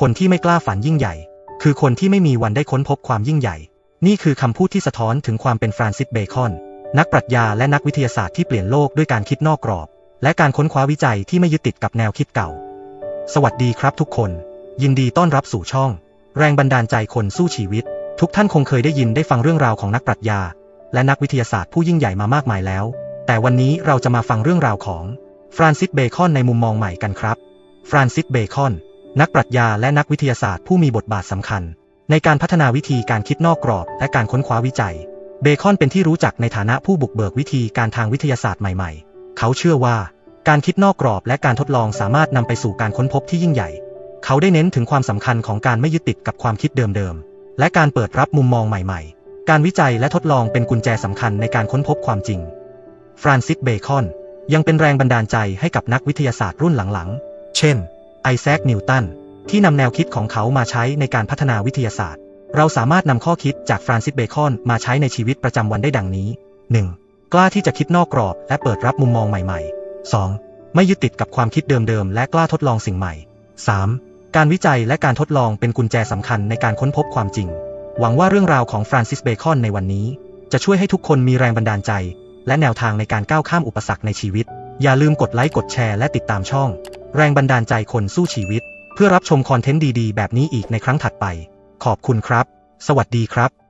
คนที่ไม่กล้าฝันยิ่งใหญ่ คือคนที่ไม่มีวันได้ค้นพบความยิ่งใหญ่ นี่คือคำพูดที่สะท้อนถึงความเป็นฟรานซิสเบคอน นักปรัชญาและนักวิทยาศาสตร์ที่เปลี่ยนโลกด้วยการคิดนอกกรอบ และการค้นคว้าวิจัยที่ไม่ยึดติดกับแนวคิดเก่า สวัสดีครับทุกคน ยินดีต้อนรับสู่ช่อง แรงบันดาลใจคนสู้ชีวิต ทุกท่านคงเคยได้ยินได้ฟังเรื่องราวของนักปรัชญา และนักวิทยาศาสตร์ผู้ยิ่งใหญ่มามากมายแล้ว แต่วันนี้เราจะมาฟังเรื่องราวของฟรานซิสเบคอนในมุมมองใหม่กันครับฟรานซิสเบคอน นักปรัชญาและนักวิทยาศาสตร์ผู้มีบทบาทสำคัญ ในการพัฒนาวิธีการคิดนอกกรอบและการค้นคว้าวิจัย เบคอนเป็นที่รู้จักในฐานะผู้บุกเบิกวิธีการทางวิทยาศาสตร์ใหม่ๆ เขาเชื่อว่า การคิดนอกกรอบและการทดลองสามารถนำไปสู่การค้นพบที่ยิ่งใหญ่ เขาได้เน้นถึงความสำคัญของการไม่ยึดติดกับความคิดเดิมๆ และการเปิดรับมุมมองใหม่ๆ การวิจัยและทดลองเป็นกุญแจสำคัญในการค้นพบความจริง ฟรานซิส เบคอน ยังเป็นแรงบันดาลใจให้กับนักวิทยาศาสตร์รุ่นหลังๆ เช่น ไอแซค นิวตัน ที่นำแนวคิดของเขามาใช้ในการพัฒนาวิทยาศาสตร์ เราสามารถนำข้อคิดจากฟรานซิส เบคอน มาใช้ในชีวิตประจำวันได้ดังนี้ 1. กล้าที่จะคิดนอกกรอบและเปิดรับมุมมองใหม่ ๆ 2. ไม่ยึดติดกับความคิดเดิมๆ และกล้าทดลองสิ่งใหม่ 3. การวิจัยและการทดลองเป็นกุญแจสำคัญในการค้นพบความจริง หวังว่าเรื่องราวของฟรานซิส เบคอนในวันนี้ จะช่วยให้ทุกคนมีแรงบันดาลใจ และแนวทางในการก้าวข้ามอุปสรรคในชีวิต อย่าลืมกดไลค์กดแชร์และติดตามช่อง แรงบันดาลใจคนสู้ชีวิต เพื่อรับชมคอนเทนต์ดีๆ แบบนี้อีกในครั้งถัดไป ขอบคุณครับ สวัสดีครับ